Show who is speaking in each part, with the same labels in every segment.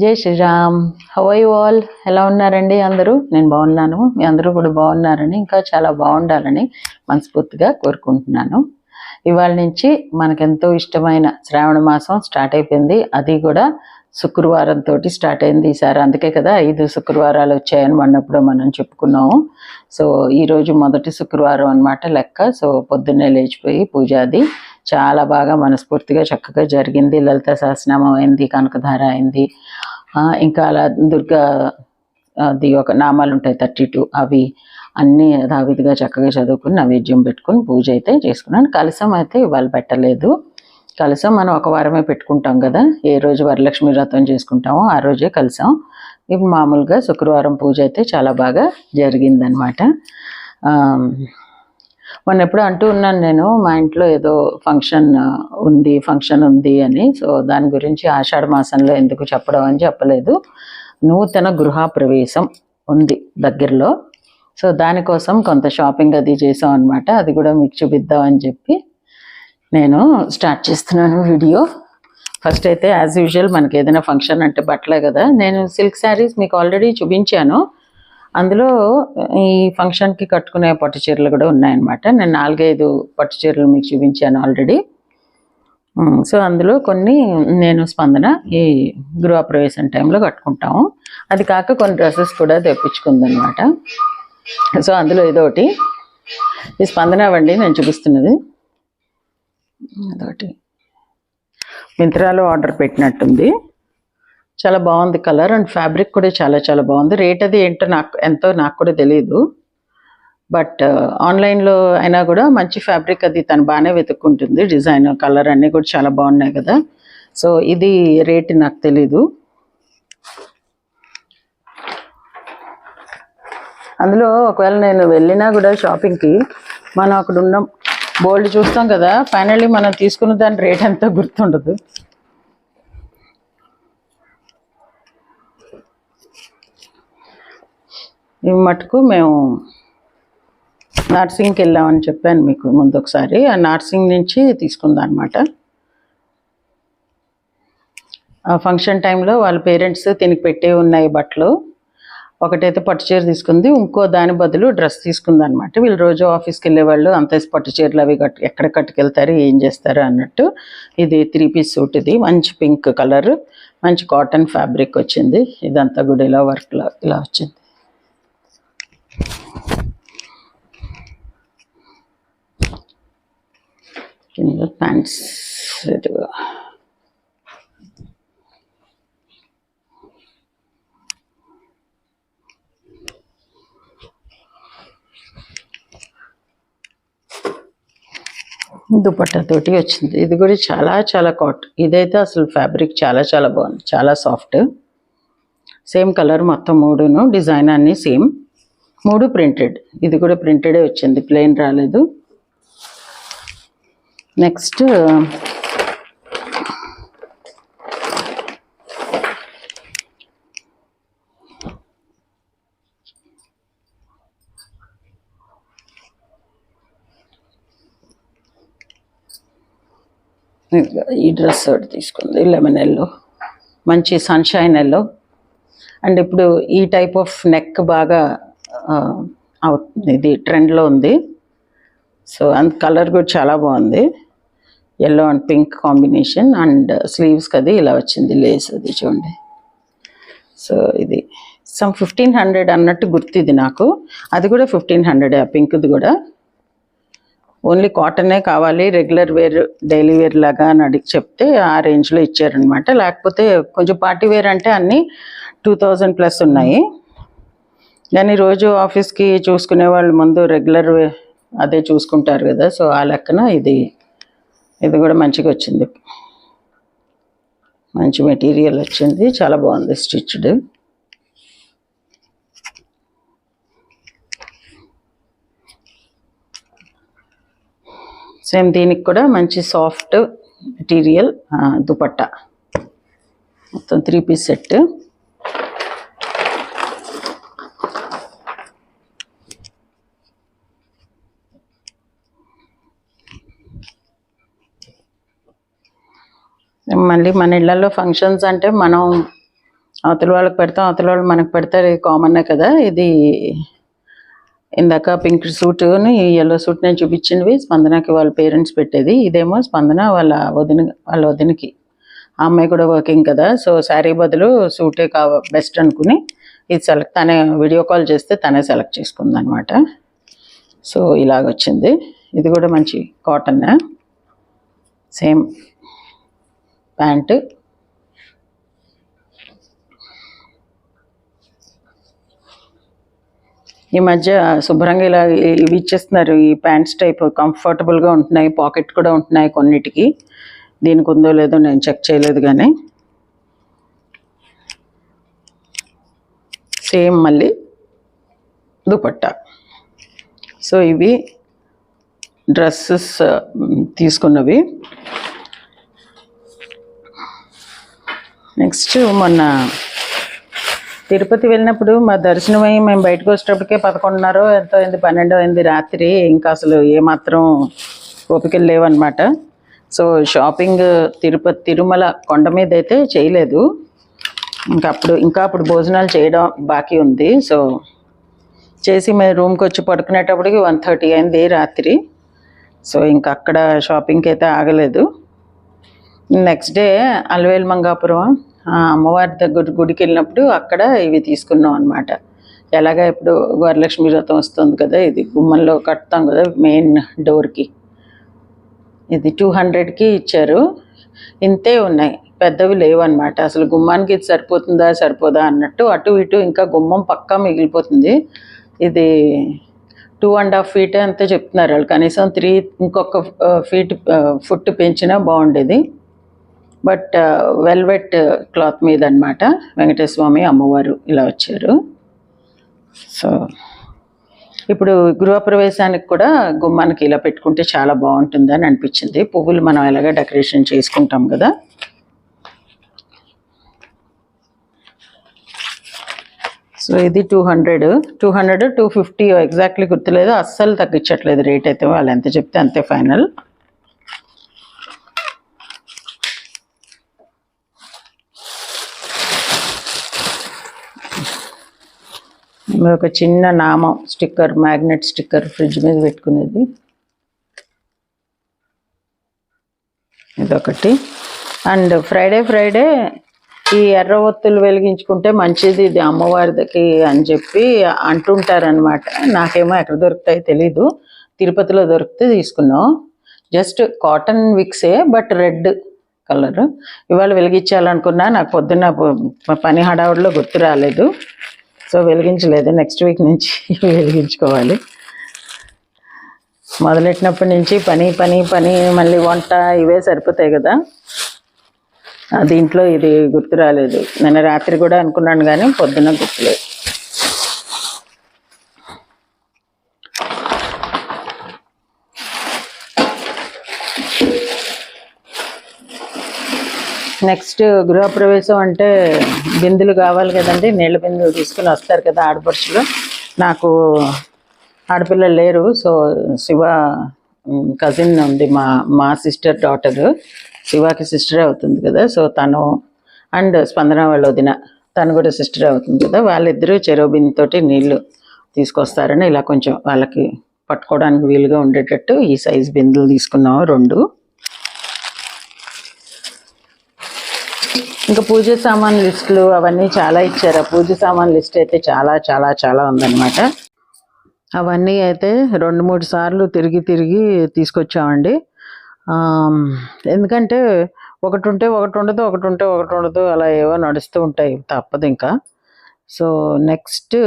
Speaker 1: జై శ్రీరామ్. హవై వాల్ ఎలా ఉన్నారండి అందరూ? నేను బాగున్నాను. మీ అందరూ కూడా బాగున్నారని ఇంకా చాలా బాగుండాలని మనస్ఫూర్తిగా కోరుకుంటున్నాను. ఇవాళ నుంచి మనకెంతో ఇష్టమైన శ్రావణ మాసం స్టార్ట్ అయిపోయింది. అది కూడా శుక్రవారం తోటి స్టార్ట్ అయింది ఈసారి. అందుకే కదా ఐదు శుక్రవారాలు వచ్చాయని మొన్నప్పుడు మనం చెప్పుకున్నాము. సో ఈరోజు మొదటి శుక్రవారం అన్నమాట లెక్క. సో పొద్దున్నే లేచిపోయి పూజ అది చాలా బాగా మనస్ఫూర్తిగా చక్కగా జరిగింది. లలిత సహస్రనామం అయింది కనకధార అయింది. ఇంకా అలా దుర్గా అది ఒక నామాలు ఉంటాయి థర్టీ టూ అవి అన్నీ యథావిధిగా చక్కగా చదువుకుని నైవేద్యం పెట్టుకుని పూజ అయితే చేసుకున్నాను. కలసం అయితే ఇవాళ పెట్టలేదు. కలసం మనం ఒక వారమే పెట్టుకుంటాం కదా ఏ రోజు వరలక్ష్మి వ్రతం చేసుకుంటామో ఆ రోజే కలసం ఇప్పుడు మామూలుగా శుక్రవారం పూజ అయితే చాలా బాగా జరిగిందనమాట. మొన్న ఎప్పుడు అంటూ ఉన్నాను నేను మా ఇంట్లో ఏదో ఫంక్షన్ ఉంది ఫంక్షన్ ఉంది అని. సో దాని గురించి ఆషాఢ మాసంలో ఎందుకు చెప్పడం అని చెప్పలేదు. నూతన గృహ ప్రవేశం ఉంది దగ్గరలో. సో దానికోసం కొంత షాపింగ్ అది చేసాం అనమాట అది కూడా మీకు చూపిద్దాం అని చెప్పి నేను స్టార్ట్ చేస్తున్నాను వీడియో ఫస్ట్ అయితే యాజ్ యూజువల్ మనకి ఏదైనా ఫంక్షన్ అంటే బట్టలే కదా. నేను సిల్క్ శారీస్ మీకు ఆల్రెడీ చూపించాను. అందులో ఈ ఫంక్షన్కి కట్టుకునే పట్టు చీరలు కూడా ఉన్నాయన్నమాట. నేను నాలుగైదు పట్టు చీరలు మీకు చూపించాను ఆల్రెడీ సో అందులో కొన్ని నేను స్పందన ఈ గృహప్రవేశం టైంలో కట్టుకుంటాము. అది కాక కొన్ని డ్రెస్సెస్ కూడా తెప్పించుకుందనమాట సో అందులో ఇదొకటి. ఒకటి ఈ స్పందన అవ్వండి నేను చూపిస్తున్నది. అదొకటి మింత్రాలో ఆర్డర్ పెట్టినట్టుంది. చాలా బాగుంది కలర్ అండ్ ఫ్యాబ్రిక్ కూడా చాలా చాలా బాగుంది. రేట్ అది ఏంటో నాకు ఎంతో నాకు కూడా తెలియదు బట్ ఆన్లైన్లో అయినా కూడా మంచి ఫ్యాబ్రిక్ అది తను బాగానే వెతుక్కుంటుంది. డిజైన్ కలర్ అన్నీ కూడా చాలా బాగున్నాయి కదా. సో ఇది రేట్ నాకు తెలీదు. అందులో ఒకవేళ నేను వెళ్ళినా కూడా షాపింగ్కి మనం అక్కడ ఉన్న బోల్డ్ చూస్తాం కదా. ఫైనల్లీ మనం తీసుకున్న దాని రేట్ ఎంతో గుర్తుండదు. ఇవి మటుకు మేము నర్సింగ్కి వెళ్ళామని చెప్పాను మీకు ముందు ఒకసారి ఆ నర్సింగ్ నుంచి తీసుకుందాం అనమాట ఆ ఫంక్షన్ టైంలో వాళ్ళ పేరెంట్స్ తినికి పెట్టే ఉన్నాయి బట్టలు. ఒకటైతే పట్టు చీర తీసుకుంది. ఇంకో దాని బదులు డ్రెస్ తీసుకుంది అనమాట వీళ్ళు రోజు ఆఫీస్కి వెళ్ళేవాళ్ళు అంత పట్టు చీరలు అవి కట్టు ఎక్కడ కట్టుకెళ్తారు ఏం చేస్తారు అన్నట్టు. ఇది త్రీ పీస్ సూట్ ఇది. మంచి పింక్ కలర్. మంచి కాటన్ ఫ్యాబ్రిక్ వచ్చింది. ఇదంతా కూడా ఇలా వర్క్లో ఇలా వచ్చింది. కింద ప్యాంట్స్ ఇదిగో దుపట్టాతోటి వచ్చింది. ఇది కూడా చాలా చాలా కాట్. ఇదైతే అసలు ఫ్యాబ్రిక్ చాలా చాలా బాగుంది. చాలా సాఫ్ట్ సేమ్ కలర్ మొత్తం మూడును డిజైన్ అన్నీ సేమ్ మూడు ప్రింటెడ్ ఇది కూడా ప్రింటెడే వచ్చింది. ప్లెయిన్ రాలేదు. నెక్స్ట్. ఈ డ్రెస్ ఒకటి తీసుకుంది లెమన్ ఎల్లో. మంచి సన్షైన్ ఎల్లో. అండ్ ఇప్పుడు ఈ టైప్ ఆఫ్ నెక్ బాగా అవుతుంది ఇది ట్రెండ్లో ఉంది. సో అంత కలర్ కూడా చాలా బాగుంది. Yellow and pink combination and స్లీవ్స్కి అది ఇలా వచ్చింది లేస్ అది చూడండి. సో ఇది సమ్ ఫిఫ్టీన్ హండ్రెడ్ అన్నట్టు గుర్తు ఇది నాకు. అది కూడా ఫిఫ్టీన్ హండ్రెడ్ ఆ పింక్ది కూడా. ఓన్లీ కాటనే కావాలి రెగ్యులర్ వేర్ డైలీ వేర్ లాగా అని అడిగి చెప్తే ఆ రేంజ్లో ఇచ్చారనమాట లేకపోతే కొంచెం పార్టీ వేర్ అంటే అన్నీ టూ థౌజండ్ ప్లస్ ఉన్నాయి. కానీ రోజు ఆఫీస్కి చూసుకునే వాళ్ళు ముందు రెగ్యులర్ అదే చూసుకుంటారు కదా సో ఆ లెక్కన ఇది ఇది కూడా మంచిగా వచ్చింది. మంచి మెటీరియల్ వచ్చింది. చాలా బాగుంది స్టిచ్డ్. సేమ్ దీనికి కూడా మంచి సాఫ్ట్ మెటీరియల్ దుపట్టా. మొత్తం త్రీ పీస్ సెట్. మళ్ళీ మన ఇళ్ళల్లో ఫంక్షన్స్ అంటే మనం అవతల వాళ్ళకి పెడతాం అవతల వాళ్ళు మనకు పెడతారు ఇది కదా. ఇది ఇందాక పింక్ సూట్ని ఎల్లో సూట్ నేను చూపించినవి స్పందనకి వాళ్ళ పేరెంట్స్ పెట్టేది. ఇదేమో స్పందన వాళ్ళ వదిన వాళ్ళ వదినకి. ఆ అమ్మాయి కూడా వర్కింగ్ కదా సో శారీ బదులు సూటే కావ బెస్ట్ అనుకుని ఇది సెలెక్ట్ తనే వీడియో కాల్ చేస్తే తనే సెలెక్ట్ చేసుకుందనమాట సో ఇలాగ వచ్చింది ఇది కూడా మంచి కాటన్ సేమ్ ప్యాంటు. ఈ మధ్య శుభ్రంగా ఇలా ఇవి ఇచ్చేస్తున్నారు. ఈ ప్యాంట్స్ టైప్ కంఫర్టబుల్గా ఉంటున్నాయి. పాకెట్ కూడా ఉంటున్నాయి కొన్నిటికి. దీనికి ఉందో లేదో నేను చెక్ చేయలేదు కానీ సేమ్ మళ్ళీ దుపట్టా. సో ఇవి డ్రెస్సెస్ తీసుకున్నవి. నెక్స్ట్ మొన్న తిరుపతి వెళ్ళినప్పుడు మా దర్శనం మేము బయటకు వచ్చేటప్పటికే పదకొండున్నర ఎంతో అయింది పన్నెండు అయింది రాత్రి. ఇంకా అసలు ఏమాత్రం ఓపికలు లేవన్నమాట. సో షాపింగ్ తిరుపతి తిరుమల కొండ మీద అయితే చేయలేదు. ఇంకా అప్పుడు ఇంకా అప్పుడు భోజనాలు చేయడం బాకీ ఉంది. సో చేసి మేము రూమ్కి వచ్చి పడుకునేటప్పటికి వన్ థర్టీ అయింది రాత్రి. సో ఇంకా అక్కడ షాపింగ్కి అయితే ఆగలేదు. నెక్స్ట్ డే అలవేలు మంగాపురం అమ్మవారి దగ్గర గుడికి వెళ్ళినప్పుడు అక్కడ ఇవి తీసుకున్నాం అనమాట ఎలాగ ఇప్పుడు వరలక్ష్మి వ్రతం వస్తుంది కదా ఇది గుమ్మంలో కడతాం కదా మెయిన్ డోర్కి. ఇది టూ హండ్రెడ్కి ఇచ్చారు. ఇంతే ఉన్నాయి. పెద్దవి లేవు అనమాట అసలు గుమ్మానికి ఇది సరిపోతుందా సరిపోదా అన్నట్టు అటు ఇటు ఇంకా గుమ్మం పక్కా మిగిలిపోతుంది. ఇది టూ అండ్ హాఫ్ ఫీట్ అంతే చెప్తున్నారు వాళ్ళు. కనీసం త్రీ ఇంకొక ఫీట్ ఫుట్ పెంచినా బాగుండేది. బట్ వెల్వెట్ క్లాత్ మీద అనమాట వెంకటేశ్వర స్వామి అమ్మవారు ఇలా వచ్చారు. సో ఇప్పుడు గృహప్రవేశానికి కూడా గుమ్మానికి ఇలా పెట్టుకుంటే చాలా బాగుంటుంది అని అనిపించింది. పువ్వులు మనం ఎలాగ డెకరేషన్ చేసుకుంటాం కదా. సో ఇది two hundred. Two hundred two fifty exactly గుర్తులేదు. అస్సలు తగ్గించట్లేదు రేట్ అయితే వాళ్ళు ఎంత చెప్తే అంతే ఫైనల్. ఒక చిన్న నామం స్టిక్కర్ మ్యాగ్నెట్ స్టిక్కర్ ఫ్రిడ్జ్ మీద పెట్టుకునేది. ఇదొకటి. అండ్ ఫ్రైడే ఫ్రైడే ఈ ఎర్ర ఒత్తులు వెలిగించుకుంటే మంచిది ఇది అమ్మవారికి అని చెప్పి అంటుంటారనమాట నాకేమో ఎక్కడ దొరుకుతాయి తెలీదు. తిరుపతిలో దొరికితే తీసుకున్నాం. జస్ట్ కాటన్ విక్సే బట్ రెడ్ కలర్. ఇవాళ వెలిగించాలనుకున్నా నాకు పొద్దున్న పని హడావుడిలో గుర్తు రాలేదు. సో వెలిగించలేదు. నెక్స్ట్ వీక్ నుంచి వెలిగించుకోవాలి. మొదలెట్టినప్పటి నుంచి పని పని పని మళ్ళీ వంట ఇవే సరిపోతాయి కదా. దీంట్లో ఇది గుర్తు రాలేదు. నిన్న రాత్రి కూడా అనుకున్నాను కానీ పొద్దున్న గుర్తులేదు. నెక్స్ట్ గృహప్రవేశం అంటే బిందులు కావాలి కదండి నీళ్ళ బిందులు తీసుకుని వస్తారు కదా ఆడపడుచులు. నాకు ఆడపిల్లలు లేరు సో శివ కజిన్ ఉంది మా మా సిస్టర్ డాటర్ శివాకి సిస్టర్ అవుతుంది కదా సో తను అండ్ స్పందన వాళ్ళ వదిన తను కూడా సిస్టర్ అవుతుంది కదా. వాళ్ళిద్దరూ చెరువు తోటి నీళ్ళు తీసుకొస్తారని ఇలా కొంచెం వాళ్ళకి పట్టుకోవడానికి వీలుగా ఉండేటట్టు ఈ సైజ్ బిందులు తీసుకున్నాము రెండు. ఇంకా పూజ సామాన్ లిస్టులు అవన్నీ చాలా ఇచ్చారు. పూజ సామాన్ లిస్ట్ అయితే చాలా చాలా చాలా ఉందన్నమాట. అవన్నీ అయితే రెండు మూడు సార్లు తిరిగి తిరిగి తీసుకొచ్చామండి. ఎందుకంటే ఒకటి ఉంటే ఒకటి ఉండదు ఒకటి ఉంటే ఒకటి ఉండదు అలా ఏవో నడుస్తూ ఉంటాయి తప్పదు ఇంకా. సో నెక్స్ట్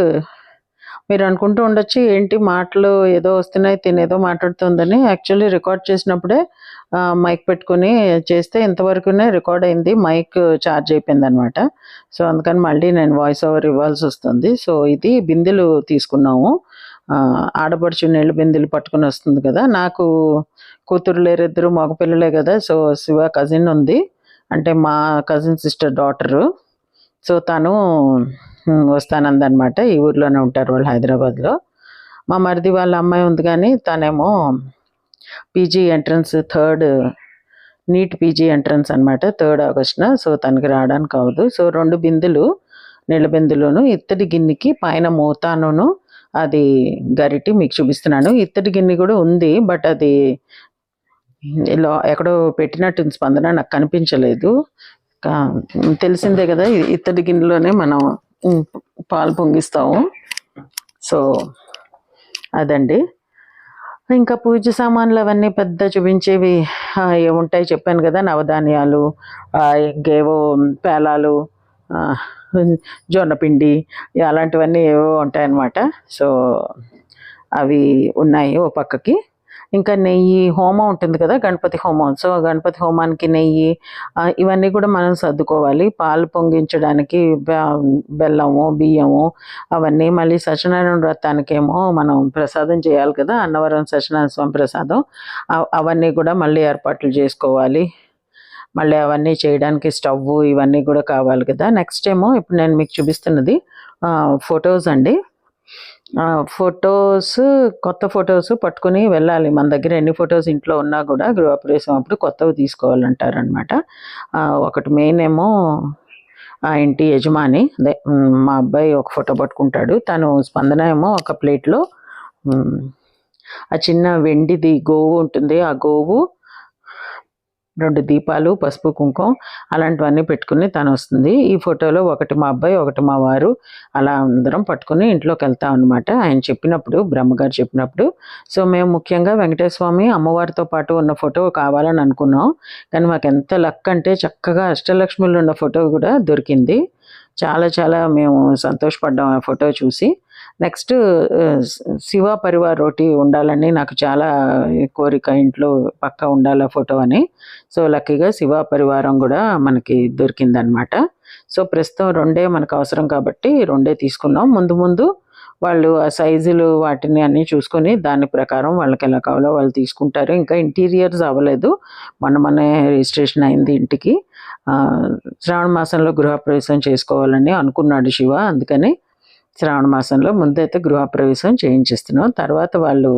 Speaker 1: మీరు అనుకుంటూ ఉండొచ్చు ఏంటి మాటలు ఏదో వస్తున్నాయి తినేదో మాట్లాడుతుందని యాక్చువల్లీ రికార్డ్ చేసినప్పుడే మైక్ పెట్టుకుని చేస్తే ఇంతవరకునే రికార్డ్ అయింది. మైక్ ఛార్జ్ అయిపోయింది అనమాట సో అందుకని మళ్ళీ నేను వాయిస్ ఓవర్ ఇవ్వాల్సి వస్తుంది. సో ఇది బిందెలు తీసుకున్నాము. ఆడపడుచు నీళ్ళు బిందెలు పట్టుకుని వస్తుంది కదా. నాకు కూతురు లేరిద్దరు మగపిల్లలే కదా. సో శివ కజిన్ ఉంది. అంటే మా కజిన్ సిస్టర్ డాటరు సో తను వస్తానందనమాట ఈ ఊర్లోనే ఉంటారు వాళ్ళు హైదరాబాద్లో. మా మరిది వాళ్ళ అమ్మాయి ఉంది కానీ తనేమో PG entrance third NEET PG entrance అనమాట థర్డ్ ఆగస్టున. సో తనకి రావడానికి అవ్వదు సో రెండు బిందులు నీళ్ళ బిందులోను ఇత్తడి గిన్నెకి పైన మూతానును అది గరిటి మీకు చూపిస్తున్నాను. ఇత్తడి గిన్నె కూడా ఉంది బట్ అది ఇలా ఎక్కడో పెట్టినట్టు స్పందన నాకు కనిపించలేదు. తెలిసిందే కదా ఇత్తడి గిన్నెలోనే మనం పాలు పొంగిస్తాము. సో అదండి. ఇంకా పూజ సామాన్లు అవన్నీ పెద్ద చూపించేవి ఉంటాయి ఏముంటాయి చెప్పాను కదా నవధాన్యాలు ఇంకేవో పేలాలు జొన్నపిండి అలాంటివన్నీ ఏవో ఉంటాయన్నమాట. సో అవి ఉన్నాయి ఓ పక్కకి. ఇంకా నెయ్యి హోమం ఉంటుంది కదా గణపతి హోమం. సో గణపతి హోమానికి నెయ్యి ఇవన్నీ కూడా మనం సర్దుకోవాలి. పాలు పొంగించడానికి బెల్లము బియ్యము అవన్నీ మళ్ళీ సత్యనారాయణ వ్రతానికేమో మనం ప్రసాదం చేయాలి కదా అన్నవరం సత్యనారాయణ స్వామి ప్రసాదం. అవన్నీ కూడా మళ్ళీ ఏర్పాట్లు చేసుకోవాలి. మళ్ళీ అవన్నీ చేయడానికి స్టవ్ ఇవన్నీ కూడా కావాలి కదా. నెక్స్ట్ ఏమో ఇప్పుడు నేను మీకు చూపిస్తున్నది ఫొటోస్ అండి. ఫొటోస్ కొత్త ఫొటోస్ పట్టుకుని వెళ్ళాలి. మన దగ్గర ఎన్ని ఫొటోస్ ఇంట్లో ఉన్నా కూడా గృహప్రవేశం అప్పుడు కొత్తవి తీసుకోవాలంటారనమాట ఒకటి మెయిన్ ఏమో ఆ ఇంటి యజమాని అదే మా అబ్బాయి ఒక ఫోటో పట్టుకుంటాడు. తను స్పందన ఏమో ఒక ప్లేట్లో ఆ చిన్న వెండిది గోవు ఉంటుంది. ఆ గోవు రెండు దీపాలు పసుపు కుంకుమ అలాంటివన్నీ పెట్టుకుని తను వస్తుంది ఈ ఫోటోలో ఒకటి మా అబ్బాయి ఒకటి మా వారు అలా అందరం పట్టుకుని ఇంట్లోకి వెళ్తాం అనమాట ఆయన చెప్పినప్పుడు బ్రహ్మగారు చెప్పినప్పుడు. సో మేము ముఖ్యంగా వెంకటేశ్వర స్వామి అమ్మవారితో పాటు ఉన్న ఫోటో కావాలని అనుకున్నాం. కానీ మాకు ఎంత లక్ అంటే చక్కగా అష్టలక్ష్ములు ఉన్న ఫోటో కూడా దొరికింది. చాలా చాలా మేము సంతోషపడ్డాం ఆ ఫోటో చూసి. నెక్స్ట్ శివ పరివార్ ఒకటి ఉండాలని నాకు చాలా కోరిక ఇంట్లో పక్క ఉండాలి ఫోటో అని. సో లక్కీగా శివ పరివారం కూడా మనకి దొరికిందనమాట. సో ప్రస్తుతం రెండే మనకు అవసరం కాబట్టి రెండే తీసుకున్నాం. ముందు ముందు వాళ్ళు ఆ సైజులు వాటిని అన్నీ చూసుకొని దాని ప్రకారం వాళ్ళకి ఎలా కావాలో వాళ్ళు తీసుకుంటారు. ఇంకా ఇంటీరియర్స్ అవ్వలేదు. మొన్న మన రిజిస్ట్రేషన్ అయింది ఇంటికి. శ్రావణ మాసంలో గృహప్రవేశం చేసుకోవాలని అనుకున్నాడు శివ. అందుకని శ్రావణ మాసంలో ముందైతే గృహప్రవేశం చేయించేస్తున్నాం. తర్వాత వాళ్ళు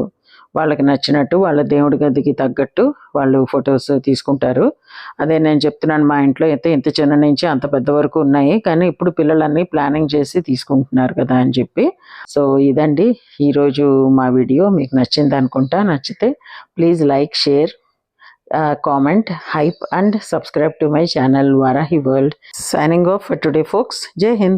Speaker 1: వాళ్ళకి నచ్చినట్టు వాళ్ళ దేవుడి గదికి తగ్గట్టు వాళ్ళు ఫొటోస్ తీసుకుంటారు. అదే నేను చెప్తున్నాను మా ఇంట్లో అయితే ఇంత చిన్న నుంచి అంత పెద్ద వరకు ఉన్నాయి. కానీ ఇప్పుడు పిల్లలన్నీ ప్లానింగ్ చేసి తీసుకుంటున్నారు కదా అని చెప్పి. సో ఇదండి ఈరోజు మా వీడియో. మీకు నచ్చింది అనుకుంటా. నచ్చితే please like share comment hype and subscribe to my channel Varahi world. Signing off for today folks Jai Hind